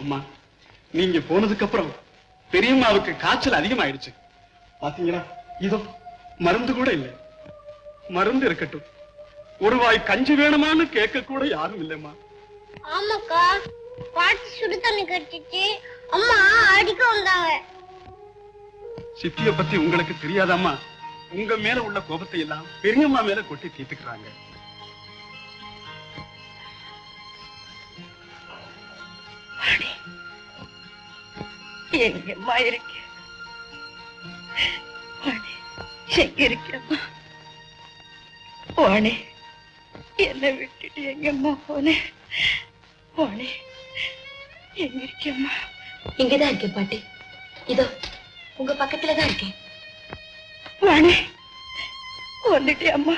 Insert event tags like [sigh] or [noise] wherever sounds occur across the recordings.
அம்மா நீங்க போனதுக்கு அப்புறம் பெரியம்மாவுக்கு காய்ச்சல் அதிகமாயிடுச்சு. பாத்தீங்களா? இதோ மருந்து கூட இல்லை. மருந்து இருக்கட்டும். ஒரு வாய் கஞ்சி வேணுமான்னு கேட்க கூட யாரும் இல்லைம்மா. ஆமாக்கா பாட்டி சுடு தண்ணி கட்டிச்சு. அம்மா அடிக்க வந்தாங்க. சித்திய பத்தி உங்களுக்கு தெரியாதாம்மா? உங்க மேல உள்ள கோபத்தை எல்லாம் பெரியம்மா மேல கொட்டி தீர்த்துக்கிறாங்க. எங்கம்மா இருக்க. எங்க இருக்கம்மா வாணி என்னை விட்டுட்டு எங்கம்மா போனேன் வாணி எங்க இருக்கம்மா இங்கதான் இருக்கேன் பாட்டி. இதோ உங்க பக்கத்துல தான் இருக்கேன் வாணி வந்துட்டே அம்மா.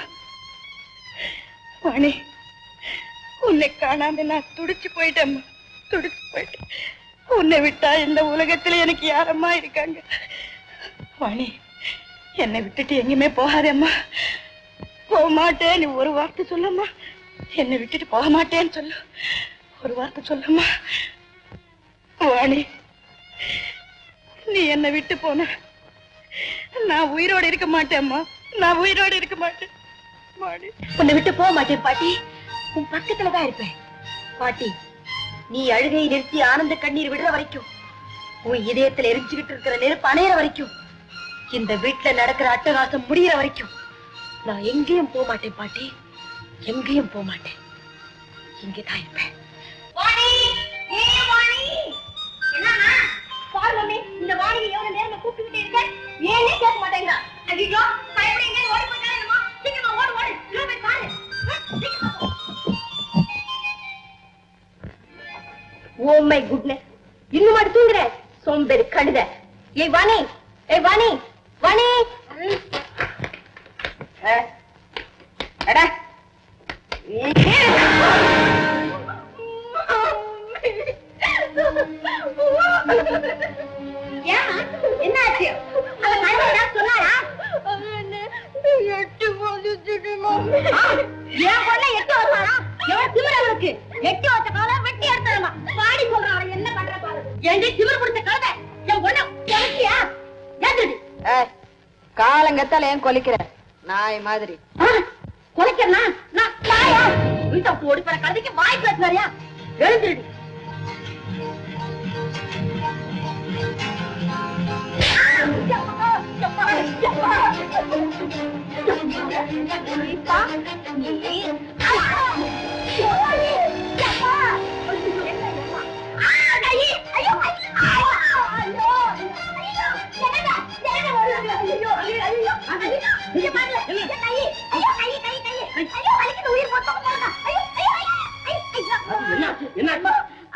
வாணி உன்னை காணாம நான் துடிச்சு போயிட்டேம்மா துடிச்சு போயிட்டேன். உன்னை விட்டா இந்த உலகத்துல எனக்கு யாரம்மா இருக்காங்க? வாணி என்னை விட்டுட்டு எங்கேயுமே போகாதேம்மா போக மாட்டேன் நீ ஒரு வார்த்தை சொல்லம்மா. என்னை விட்டுட்டு போக மாட்டேன்னு சொல்லு. ஒரு வார்த்தை சொல்லம்மா. வாணி நீ என்னை விட்டு போன. நான் உயிரோட இருக்க மாட்டேம்மா நான் உயிரோட இருக்க மாட்டேன். வாணி உன்னை விட்டு போக மாட்டேன் பாட்டி. உன் பக்கத்துல தான் இருப்பேன். பாட்டி நீ அழுகையை நிறுத்தி ஆனந்த கண்ணீர் விடுற வரைக்கும் உன் இதயத்துல எரிஞ்சுக்கிட்டு இருக்கிற நெருப்பு அணையிற வரைக்கும் இந்த வீட்டுல நடக்கிற அட்டகாசம் முடியிற வரைக்கும் நான் எங்கேயும் போக மாட்டேன் பாட்டி. எங்கேயும் போக மாட்டேன். இங்கதான் இருப்பேன். வாணி! இந்த எவ்வளவு நேரம் கூப்பிட்டுக்கிட்டே இருக்க? ஏனே கேட்க மாட்டேங்கிறா. ஐயோ பயப்படுங்க ஓடி போயிட்டா சீக்கிரமா ஓடு ஓடு. பாரு. ஓ மை குட்னஸ் இன்னும் மட்டும் தூங்குற? சோம்பேறி கழுத. ஏய் வாணி. ஏய் வாணி. வாணி. அடா எட்டு பொண்ண எட்டு வச்ச காலம் திமிர பிடிச்ச கழுதை. என் பொண்ண கொலைச்சியா ஏந்துடி காலங்கத்தால ஏன் கொலைக்கிற நாய் மாதிரி. கொலைக்கிறனா நான் நாயா வீட்டை ஓடி போற கழுதைக்கு வாய் பேசுறாரியா எழுந்துடி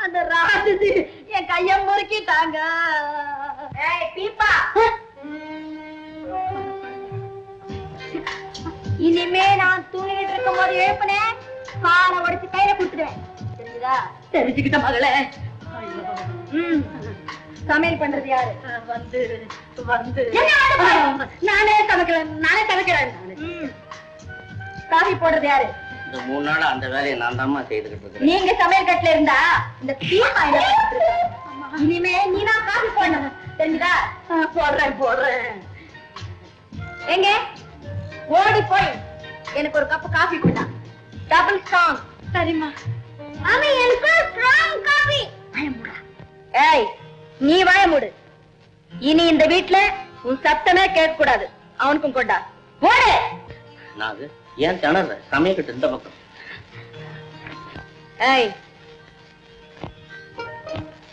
அந்த ராஜது என் கைய முறுக்கிட்டாங்க. இனிமே நான் தூங்கிட்டு இருக்கும் போது எழுப்புனேன் காலை உடைச்சு கையில கொடுத்துடுவேன். தெரியுதா தெரிஞ்சுக்கிட்ட மகளே. சமையல் பண்றது யாரு? வந்து வந்து. நானே சமைக்கிறேன் நானே சமைக்கிறேன். காஃபி போடுறது யாரு? இந்த மூணு நாளா அந்த வேலையை நான் தாம்மா செய்துகிட்டு நீங்க சமையல் கட்டுல இருந்தா இந்த இருக்கா? இனிமே நீ தான் காஃபி போடணும். தெரிஞ்சுதா? போடுறேன் போடுறேன். எங்க? ஓடி போய். எனக்கு ஒரு கப் காஃபி கொடுத்தா டபுள் ஸ்ட்ராங் சரிம்மா. மாமி எனக்கு ஸ்ட்ராங் காஃபி. ஏய் நீ வாய மூடு. இனி இந்த வீட்ல உன் சத்தமே கேட்க கூடாது அவனுக்கும் கொண்டா. ஓடு. அது? ஏன் திணற? சமயக்கட்டு இந்த பக்கம். ஏய்.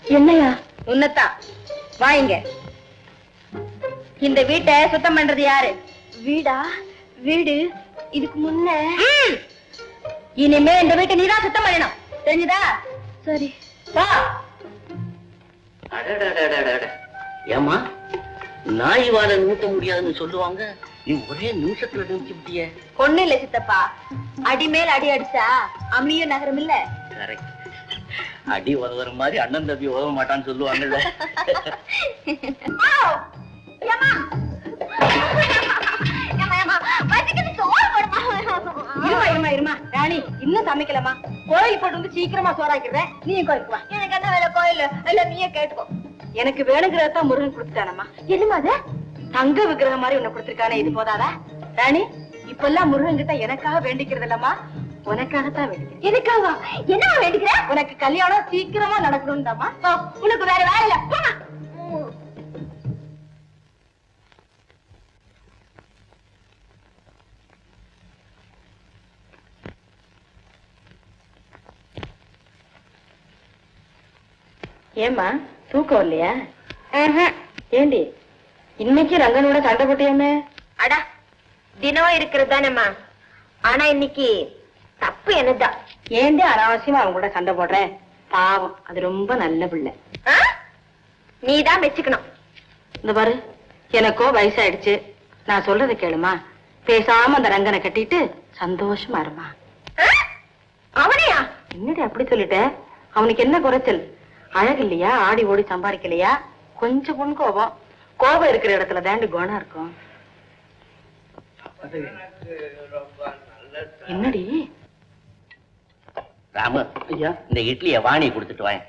என்னையா? உன்னதான் வாங்க இந்த வீட்டை சுத்தம் பண்றது யாரு? வீடா? வீடு? இதுக்கு முன்ன. ம். இனிமே இந்த வீட்டை நீதான் சுத்தம் பண்ணணும். தெரிஞ்சுதா? சரி. வா. அடடடடடட. நாய் வாழை நிறுத்த முடியாதுன்னு சொல்லுவாங்க. நீ ஒரே நிமிஷத்துல நிறுத்தி விட்டிய. ஒண்ணு இல்ல சித்தப்பா. அடி மேல் அடி அடிச்சா அம்மியும் நகரம் இல்ல? கரெக்ட் அடி உதவுற மாதிரி அண்ணன் தம்பி உதவ மாட்டான்னு சொல்லுவாங்கல்ல. இருமா இருமா இருமா. ராணி இன்னும் சமைக்கலமா கோயில் போட்டு வந்து சீக்கிரமா சோறாக்கிறேன் நீ கோயிலுக்கு வா. எனக்கு என்ன வேலை? கோயில் இல்ல இல்ல நீயே கேட்டுக்கோ. எனக்கு வேணுங்கிறதான் முருகன் கொடுத்துட்டானம்மா. என்னமா அது? தங்க விக்கிரகம் மாதிரி உன்னை கொடுத்திருக்கானே இது போதாதா? ராணி இப்பெல்லாம் முருகன் கிட்ட எனக்காக வேண்டிக்கிறது இல்லம்மா உனக்காகத்தான் வேண்டிக்கிறேன். எனக்காவா? என்ன வேண்டிக்கிற? உனக்கு கல்யாணம் சீக்கிரமா நடக்கணும்டாமா போ, உனக்கு வேற வேலை இல்ல. போமா ஏம்மா? தூக்கம் இல்லையா ஏண்டி? இன்னைக்கு ரங்கனோட சண்டை போட்டியாமே? அடா தினம் இருக்கிறது தானேம்மா ஆனா இன்னைக்கு தப்பு என்னதான் ஏண்டி அனாவசியமா அவங்க கூட சண்டை போடுறேன் பாவம் அது ரொம்ப நல்ல பிள்ளை. நீ தான் மெச்சுக்கணும். இந்த பாரு எனக்கோ வயசாயிடுச்சு. நான் சொல்றதை கேளுமா? பேசாம அந்த ரங்கனை கட்டிட்டு சந்தோஷமா இருமா? அவனையா? என்னடி அப்படி சொல்லிட்ட? அவனுக்கு என்ன குறைச்சல்? அழகு இல்லையா ஆடி ஓடி சம்பாதிக்கலையா? கொஞ்சம் பொன் கோபம். கோபம் இருக்கிற இடத்துல தாண்டி குணம் இருக்கும். என்னடி? ராமு ஐயா? இந்த இட்லிய வாணி கொடுத்துட்டு வாங்க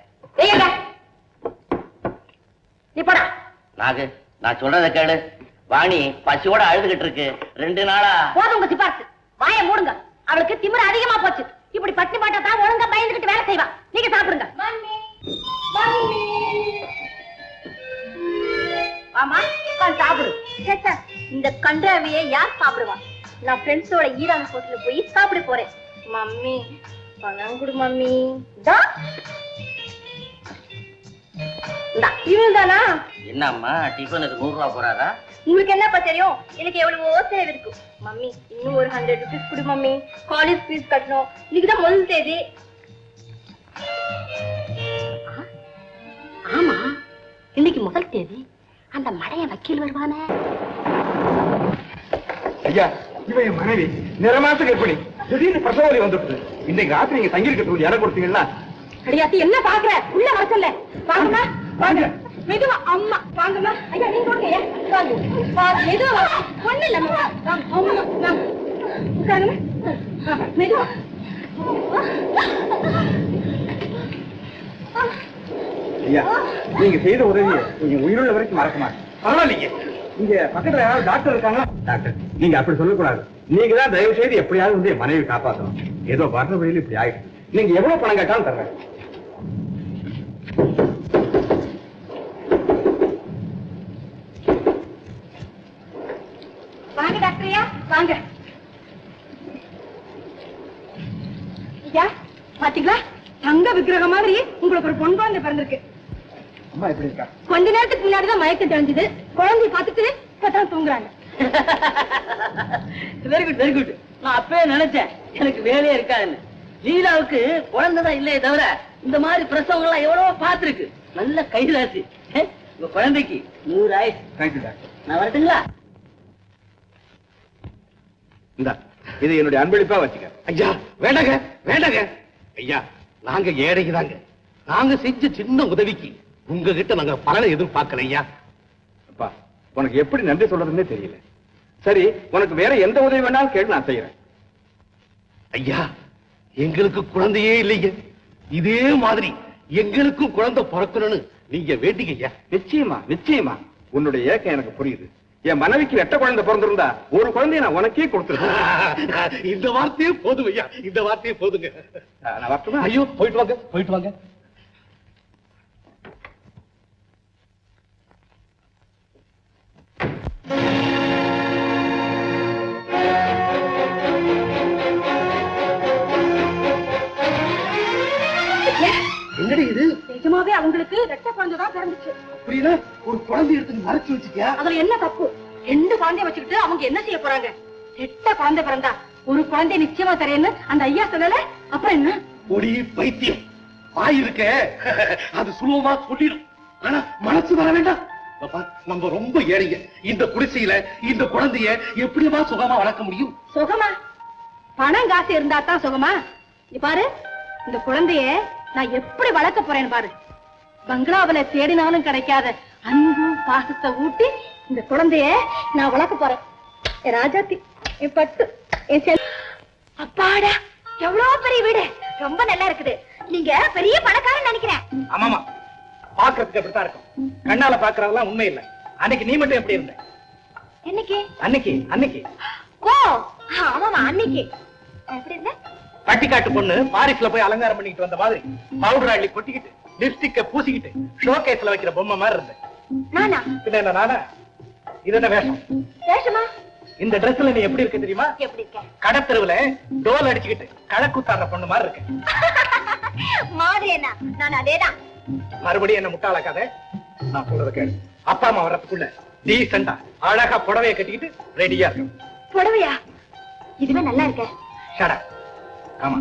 நீ போடா. நாகு நான் சொல்றத கேளு. வாணி பசியோட அழுதுகிட்டு இருக்கு. ரெண்டு நாளா. போதும் உங்க சிபார்த்து வாயை மூடுங்க. அவளுக்கு திமிரு அதிகமா போச்சு. இப்படி பட்டி பாட்டா தான் ஒழுங்கா பயந்துகிட்டு வேலை செய்வா. நீங்க சாப்பிடுங்க. ஆமா சாப்பிடு. சேச்சா, இந்த கன்றாவையே யார் சாப்பிடுவா? நான் ஃப்ரெண்ட்ஸோட ஈரான் ஹோட்டல்ல போய் சாப்பிட போறேன். மம்மி பணம் கொடு மம்மி. தா இவன் தானா என்னம்மா டிஃபனுக்கு நூறு ரூபா போறாரா? உங்களுக்கு என்னப்பா தெரியும்? எனக்கு எவ்வளவோ தேவை இருக்கு. மம்மி இன்னும் ஒரு ஹண்ட்ரட் ருபீஸ் கொடு மம்மி. காலேஜ் ஃபீஸ் கட்டணும். இன்னைக்கு தான் முதல் தேதி. இன்னைக்கு முதல் தேதி. அந்த மடைய வக்கீல் வருவானே. ஐயா இவன் என் மனைவி. நிறமாச கர்ப்பிணி திடீர்னு பிரசவலி வந்துட்டு இன்னைக்கு ராத்திரி நீங்க தங்கியிருக்கிறது இடம் கொடுத்தீங்கன்னா அடியாத்தி என்ன பாக்குற உள்ள வர சொல்ல. வாங்கம்மா. வாங்க. மெதுவா அம்மா. வாங்கம்மா. ஐயா நீங்க கொடுங்க ஐயா. வாங்க. வாங்க மெதுவா. ஒண்ணு இல்லம்மா வாங்க அம்மா. வாங்க உட்காருங்க. மெதுவா. ஐயா நீங்க செய்த உதவியை நீங்க உயிருள்ள வரைக்கும் மறக்க மாட்டேன் பரவாயில்லைங்க. இங்க பக்கத்துல யாராவது டாக்டர் இருக்காங்க டாக்டர் நீங்க அப்படி சொல்லக்கூடாது. நீங்க தான் தயவு செய்து எப்படியாவது வந்து என் மனைவி காப்பாற்றணும் ஏதோ வர்ற வழியில் இப்படி ஆயிடுச்சு. நீங்க எவ்வளவு பணம் கேட்டாலும் தர்றேன் வாங்க டாக்டரையா வாங்க. ஐயா பாத்தீங்களா? தங்க விக்கிரகம் மாதிரி உங்களுக்கு ஒரு பொன் குழந்தை பிறந்திருக்கு. அம்மா எப்படி இருக்கா? கொஞ்ச நேரத்துக்கு முன்னாடிதான் மயக்கம் தெரிஞ்சது குழந்தைய பார்த்துட்டு இப்பதான் தூங்குறாங்க. வெரி குட் வெரி குட் நான் அப்பவே நினைச்சேன் எனக்கு வேலையே இருக்காதுன்னு. லீலாவுக்கு குழந்தைதான் இல்லையே தவிர இந்த மாதிரி பிரசவங்கள்லாம் எவ்வளவோ பார்த்திருக்கு. நல்ல கைராசி உங்க குழந்தைக்கு நூறு தேங்க்யூ டாக்டர் நான் வரட்டுங்களா? இந்தா இது என்னுடைய அன்பளிப்பா வச்சுக்க. ஐயா வேண்டாங்க வேண்டாங்க. ஐயா நாங்க ஏழைக்கு தாங்க. நாங்க செஞ்ச சின்ன உதவிக்கு உங்ககிட்ட நாங்க பலனை எதிர்பார்க்கல ஐயா அப்பா உனக்கு எப்படி நன்றி சொல்றதுன்னே தெரியல. சரி உனக்கு வேற எந்த உதவி வேணாலும் கேட்டு நான் செய்யறேன் ஐயா எங்களுக்கு குழந்தையே இல்லைங்க இதே மாதிரி எங்களுக்கும் குழந்தை பிறக்கணும்னு நீங்க வேண்டிங்க ஐயா நிச்சயமா நிச்சயமா. உன்னுடைய ஏக்கம் எனக்கு புரியுது. என் மனைவிக்கு ரெட்ட குழந்தை பிறந்திருந்தா ஒரு குழந்தைய நான் உனக்கே கொடுத்துருக்கேன் [laughs] இந்த வார்த்தையே போதும் ஐயா இந்த வார்த்தையே போதுங்க. நான் வரட்டுமா? ஐயோ போயிட்டு வாங்க போயிட்டு வாங்க. நிஜமாவே அவங்களுக்கு ரெட்ட குழந்தை தான் பிறந்துச்சு. புரியல? ஒரு குழந்தை எடுத்து மறைச்சு வச்சுக்கியா அதுல என்ன தப்பு? ரெண்டு குழந்தைய வச்சுக்கிட்டு அவங்க என்ன செய்ய போறாங்க? ரெட்ட குழந்தை பிறந்தா ஒரு குழந்தை நிச்சயமா தரேன்னு அந்த ஐயா சொல்லல? அப்புறம் என்ன? ஒடி பைத்தியம். இருக்க. அது சுலபமா சொல்லிடும். ஆனா மனசு வர வேண்டாம். நம்ம ரொம்ப ஏழைங்க. இந்த குடிசையில இந்த குழந்தைய எப்படிமா சுகமா வளர்க்க முடியும்? சுகமா? பணம் காசு இருந்தா தான் சுகமா? நீ பாரு இந்த குழந்தைய நான் எப்படி வளர்க்க போறேன்னு பாரு. பங்களாவுல தேடினாலும் கிடைக்காத அன்பு பாசத்தை ஊட்டி இந்த குழந்தைய நான் வளர்க்க போறேன். என் ராஜாத்தி என் பட்டு என் செல் அப்பாடா எவ்வளவு பெரிய வீடு. ரொம்ப நல்லா இருக்குது. நீங்க பெரிய பணக்காரன் நினைக்கிறேன். ஆமாமா. பாக்குறதுக்கு அப்படித்தான் இருக்கும். கண்ணால பாக்குறதெல்லாம் உண்மை இல்ல. அன்னைக்கு நீ மட்டும் எப்படி இருந்த? என்னைக்கு? அன்னைக்கு அன்னைக்கு. ஓ ஆமாமா அன்னைக்கு. எப்படி இருந்த? பட்டிக்காட்டு பொண்ணு பாரிஸ்ல போய் அலங்காரம் பண்ணிக்கிட்டு வந்த மாதிரி பவுடர் அள்ளி கொட்டிக்கிட்டு லிப்ஸ்டிக்க பூசிக்கிட்டு ஷோகேஸ்ல வைக்கிற பொம்மை மாதிரி இருந்தேன். நானா? பின்ன என்ன நானா? இது என்ன வேஷம்? வேஷமா? இந்த ட்ரெஸ்ல நீ எப்படி இருக்கு தெரியுமா? எப்படி இருக்க? கடத்தெருவுல டோல் அடிச்சுக்கிட்டு கழக்குத்தாடுற பொண்ணு மாதிரி இருக்கு [laughs] மாதிரி என்ன? நான் அதேதான். மறுபடியும் என்ன முட்டாளாக்காத? நான் சொல்றத கேளு. அப்பா அம்மா வர்றதுக்குள்ள டீசெண்டா அழகா புடவைய கட்டிக்கிட்டு ரெடியா இருக்கணும். புடவையா? இதுவே நல்லா இருக்க. ஷடா ஆமா.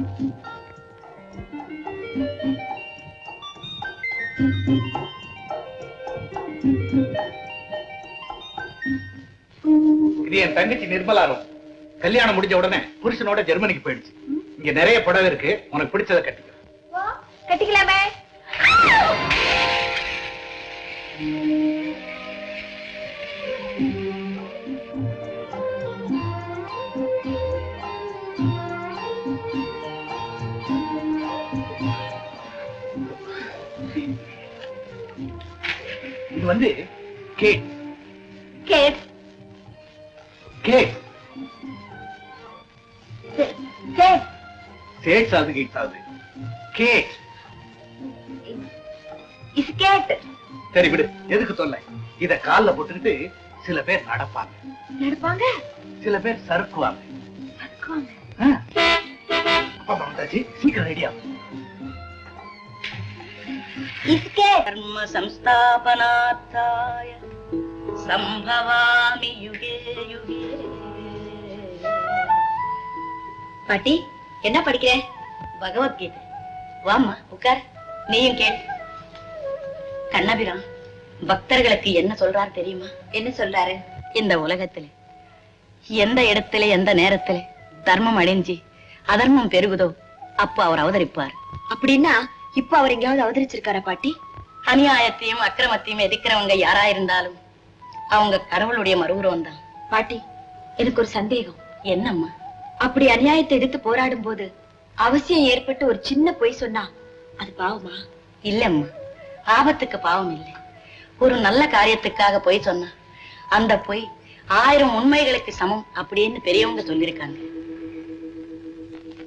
இது என் தங்கச்சி நிர்மலா கல்யாணம் முடிஞ்ச உடனே புருஷனோட ஜெர்மனிக்கு போயிடுச்சு. இங்க நிறைய புடவை இருக்கு. உனக்கு பிடிச்சதை கட்டு வந்து கேக் கேட் கேக் கேட் சேட்ஸ் ஆகுது கேட்ஸ் ஆகுது. கேட். சரி விடு. எதுக்கு தொல்லை? இத கால்ல போட்டுக்கிட்டு சில பேர் நடப்பாங்க. நடப்பாங்க? சில பேர் சறுக்குவாங்க. நடக்குவாங்க ஆ. அப்பா வந்தாச்சு சீக்கிரம் ரெடியா இஸ் கேட் கர்ம சம்ஸ்தாபனார்த்தாய சம்பவாமி யுகே யுகே பாட்டி என்ன படிக்கிற? பகவத்கீதை. வாமா உட்கார். நீயும் கேள். கண்ணபிரான் பக்தர்களுக்கு என்ன சொல்றாரு தெரியுமா? என்ன சொல்றாரு? இந்த உலகத்துல எந்த இடத்துல எந்த நேரத்துல தர்மம் அடைஞ்சு அதர்மம் பெருகுதோ அப்போ அவர் அவதரிப்பார். அப்படின்னா இப்ப அவர் எங்கேயாவது அவதரிச்சிருக்காரா பாட்டி? அநியாயத்தையும் அக்கிரமத்தையும் எதிர்க்கிறவங்க யாரா இருந்தாலும் அவங்க கடவுளுடைய மறுவுருவம் தான். பாட்டி எனக்கு ஒரு சந்தேகம். என்னம்மா? அப்படி அநியாயத்தை எதிர்த்து போராடும் போது அவசியம் ஏற்பட்டு ஒரு சின்ன பொய் சொன்னா அது பாவமா? இல்லம்மா ஆபத்துக்கு பாவம் இல்லை. ஒரு நல்ல காரியத்துக்காக பொய் சொன்னா அந்த பொய் ஆயிரம் உண்மைகளுக்கு சமம் அப்படின்னு பெரியவங்க சொல்லியிருக்காங்க.